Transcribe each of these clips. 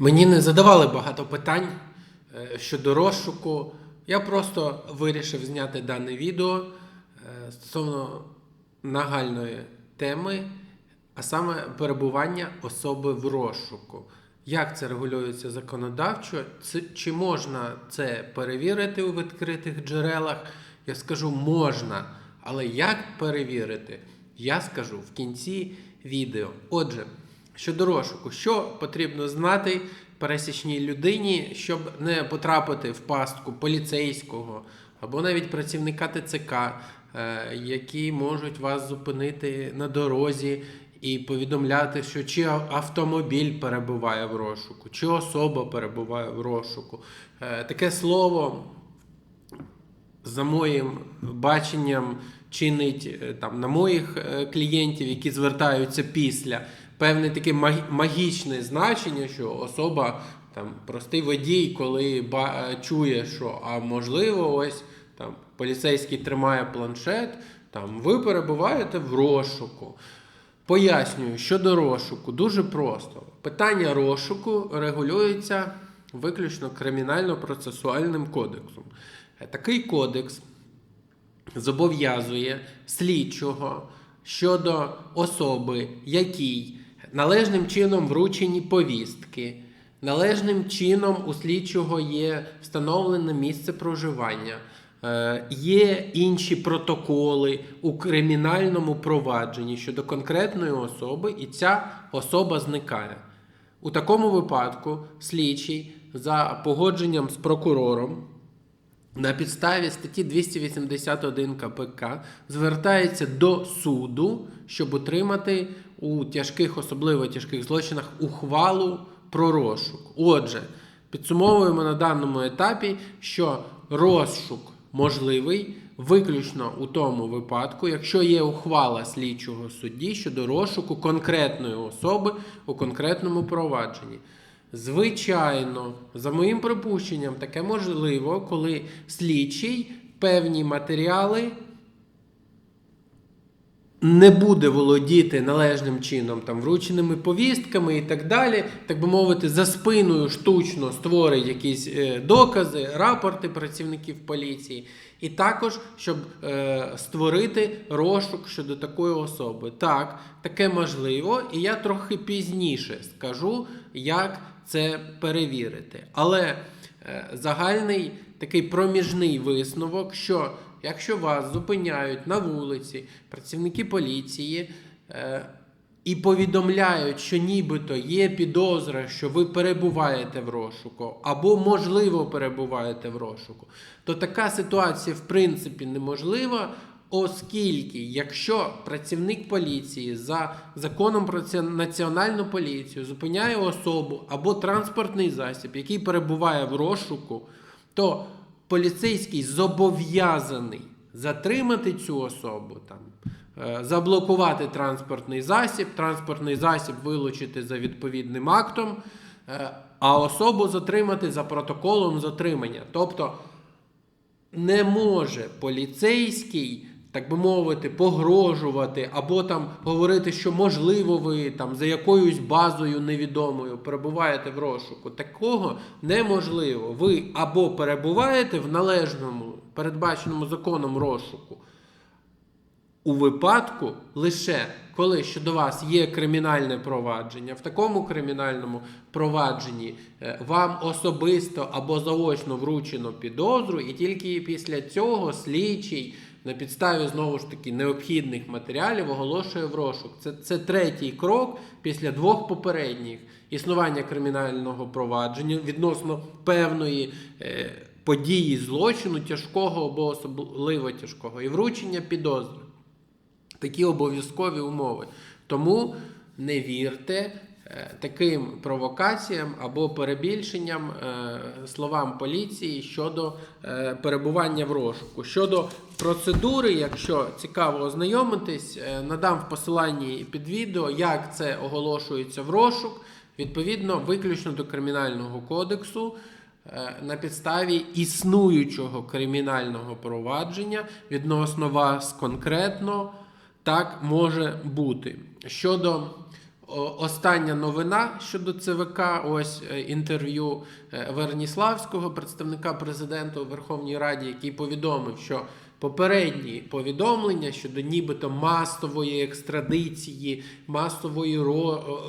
Мені не задавали багато питань е, щодо розшуку. Я просто вирішив зняти дане відео е, стосовно нагальної теми, а саме перебування особи в розшуку. Як це регулюється законодавчо? Чи можна це перевірити у відкритих джерелах? Я скажу можна, але як перевірити? Я скажу в кінці відео. Отже, щодо розшуку, що потрібно знати пересічній людині, щоб не потрапити в пастку поліцейського або навіть працівника ТЦК, е, які можуть вас зупинити на дорозі і повідомляти, що чи автомобіль перебуває в розшуку, чи особа перебуває в розшуку. Е, Таке слово за моїм баченням чинить е, там на моїх клієнтів, які звертаються після, певне таке магічне значення, що особа там простий водій, коли е, чує, що а можливо, ось там поліцейський тримає планшет, там ви перебуваєте в розшуку. Пояснюю, щодо розшуку, дуже просто. Питання розшуку регулюється виключно кримінально-процесуальним кодексом. Е, Такий кодекс зобов'язує слідчого щодо особи, якій належним чином вручені повістки, належним чином у слідчого є встановлене місце проживання. Е, Є інші протоколи у кримінальному провадженні щодо конкретної особи, і ця особа зникає. У такому випадку слідчий за погодженням з прокурором на підставі статті 281 КПК звертається до суду, щоб отримати у тяжких, особливо тяжких злочинах, ухвалу про розшук. Отже, підсумовуємо на даному етапі, що розшук можливий виключно у тому випадку, якщо є ухвала слідчого судді щодо розшуку конкретної особи у конкретному провадженні. Звичайно, за моїм припущенням, таке можливо, коли слідчий певні матеріали не буде володіти належним чином там врученими повістками і так далі, так би мовити, за спиною штучно створить якісь е, докази, рапорти працівників поліції, і також щоб е, створити розшук щодо такої особи. Так, таке можливо, і я трохи пізніше скажу, як це перевірити. Але е, загальний такий проміжний висновок, що якщо вас зупиняють на вулиці працівники поліції е, і повідомляють, що нібито є підозра, що ви перебуваєте в розшуку, або можливо перебуваєте в розшуку, то така ситуація в принципі неможлива. Оскільки, якщо працівник поліції за законом про національну поліцію зупиняє особу або транспортний засіб, який перебуває в розшуку, то поліцейський зобов'язаний затримати цю особу, там, е, заблокувати транспортний засіб, транспортний засіб вилучити за відповідним актом, е, а особу затримати за протоколом затримання. Тобто не може поліцейський, так би мовити, погрожувати або там говорити, що можливо ви там за якоюсь базою невідомою перебуваєте в розшуку. Такого неможливо. Ви або перебуваєте в належному, передбаченому законом розшуку. У випадку лише коли щодо вас є кримінальне провадження, в такому кримінальному провадженні е, вам особисто або заочно вручено підозру, і тільки після цього слідчий на підставі знову ж таки необхідних матеріалів оголошує в розшук. Це, це третій крок після двох попередніх існування кримінального провадження відносно певної. Е, Події злочину тяжкого або особливо тяжкого і вручення підозри. Такі обов'язкові умови. Тому не вірте таким провокаціям або перебільшенням е, словам поліції щодо е, перебування в розшуку. Щодо процедури, якщо цікаво ознайомитись, е, надам в посиланні під відео, як це оголошується в розшук, відповідно, виключно до Кримінального кодексу е, на підставі існуючого кримінального провадження відносно вас конкретно так може бути. Щодо Остання новина щодо ЦВК. Ось е, інтерв'ю е, Верніславського, представника президента у Верховній Раді, який повідомив, що попередні повідомлення щодо нібито масової екстрадиції, масової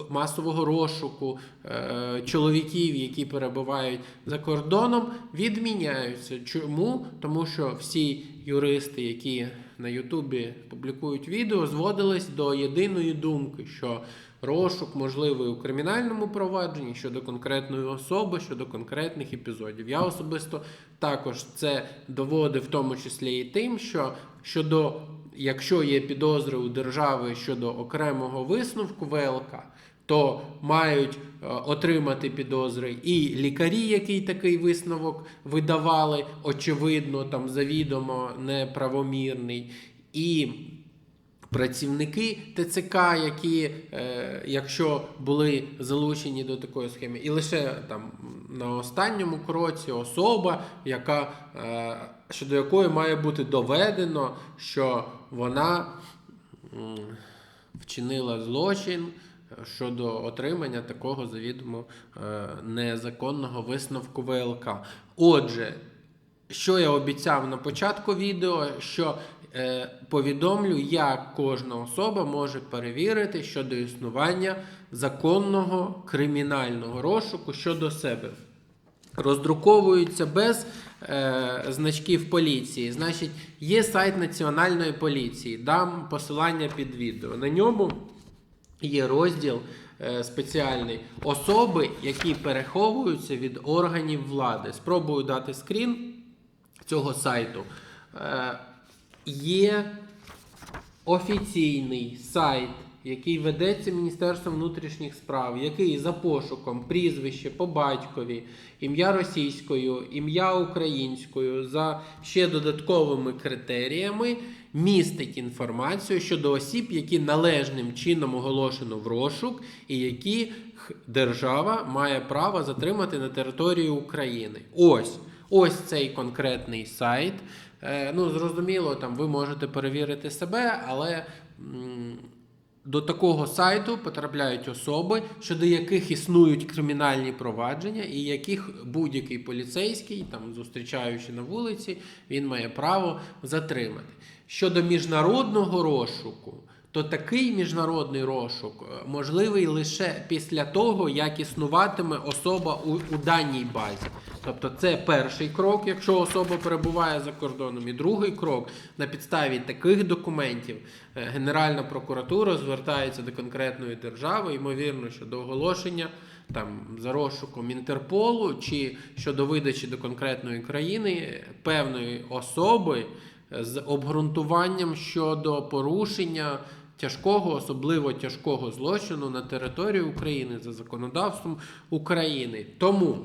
масового розшуку е, чоловіків, які перебувають за кордоном, відміняються. Чому? Тому що всі юристи, які на Ютубі публікують відео, зводились до єдиної думки, що розшук можливий у кримінальному провадженні щодо конкретної особи, щодо конкретних епізодів. Я особисто також це доводив в тому числі і тим, що щодо якщо є підозри у держави щодо окремого висновку ВЛК. То мають е, отримати підозри і лікарі, які такий висновок видавали, очевидно, там завідомо неправомірний, і працівники ТЦК, які, е, якщо були залучені до такої схеми, і лише там на останньому кроці особа, яка, е, щодо якої має бути доведено, що вона м, вчинила злочин щодо отримання такого завідомо е, незаконного висновку ВЛК. Отже, що я обіцяв на початку відео, що повідомлю, як кожна особа може перевірити щодо існування законного кримінального розшуку щодо себе. Роздруковуються без е, значків поліції. Значить, є сайт Національної поліції, дам посилання під відео. На ньому є розділ е, спеціальний особи, які переховуються від органів влади. Спробую дати скрін цього сайту. Е, є офіційний сайт, який ведеться Міністерством внутрішніх справ, який за пошуком прізвище по батькові, ім'я російською, ім'я українською, за ще додатковими критеріями містить інформацію щодо осіб, які належним чином оголошено в розшук, і які держава має право затримати на території України. Ось. Ось цей конкретний сайт. Е, ну, зрозуміло, там ви можете перевірити себе, але до такого сайту потрапляють особи, щодо яких існують кримінальні провадження, і яких будь-який поліцейський, там зустрічаючи на вулиці, він має право затримати. Щодо міжнародного розшуку, то такий міжнародний розшук е, можливий лише після того, як існуватиме особа у, у даній базі. Тобто це перший крок, якщо особа перебуває за кордоном, і другий крок на підставі таких документів е, Генеральна прокуратура звертається до конкретної держави, ймовірно, щодо оголошення там за розшуком Інтерполу чи щодо видачі до конкретної країни певної особи з обґрунтуванням щодо порушення тяжкого, особливо тяжкого злочину на території України за законодавством України. Тому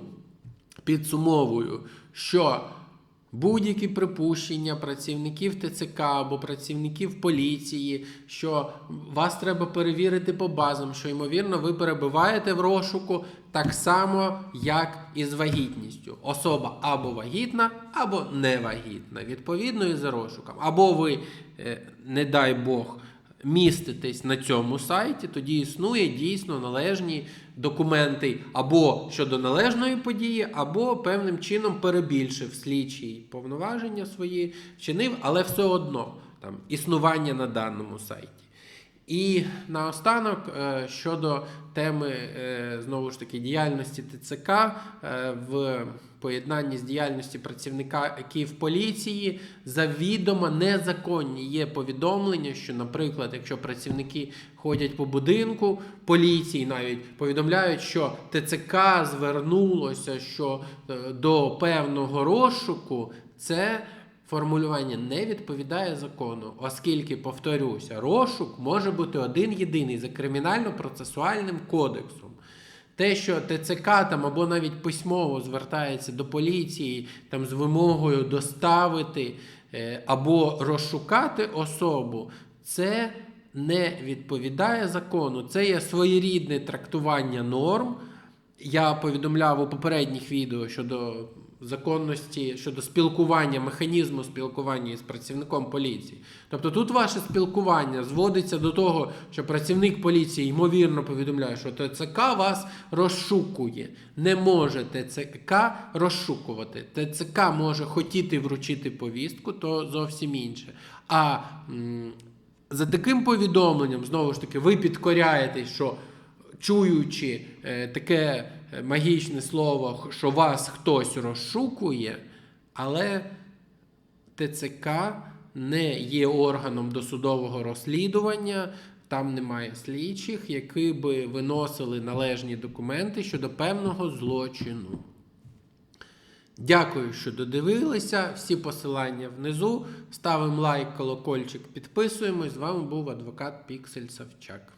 підсумовую, що будь-які припущення працівників ТЦК або працівників поліції, що вас треба перевірити по базам, що ймовірно ви перебуваєте в розшуку так само, як і з вагітністю. Особа або вагітна, або невагітна, відповідно і за розшуком. Або ви, е, не дай Бог, міститесь на цьому сайті, тоді існує дійсно належні документи або щодо належної події, або певним чином перебільшив слідчий повноваження свої вчинив, але все одно там існування на даному сайті. І наостанок е, щодо теми е, знову ж таки діяльності ТЦК е, в поєднанні з діяльністю працівників поліції завідомо незаконні є повідомлення, що, наприклад, якщо працівники ходять по будинку поліції, навіть повідомляють, що ТЦК звернулося що до певного розшуку, це формулювання не відповідає закону, оскільки, повторюся, розшук може бути один єдиний за кримінально-процесуальним кодексом. Те, що ТЦК там або навіть письмово звертається до поліції там з вимогою доставити е, або розшукати особу, це не відповідає закону. Це є своєрідне трактування норм. Я повідомляв у попередніх відео щодо законності щодо спілкування, механізму спілкування із працівником поліції. Тобто тут ваше спілкування зводиться до того, що працівник поліції ймовірно повідомляє, що ТЦК вас розшукує. Не може ТЦК розшукувати. ТЦК може хотіти вручити повістку, то зовсім інше. А за таким повідомленням, знову ж таки, ви підкоряєтесь, що чуючи е, таке магічне слово, що вас хтось розшукує, але ТЦК не є органом досудового розслідування. Там немає слідчих, які би виносили належні документи щодо певного злочину. Дякую, що додивилися. Всі посилання внизу. Ставимо лайк, колокольчик, підписуємось. З вами був адвокат Піксель Савчак.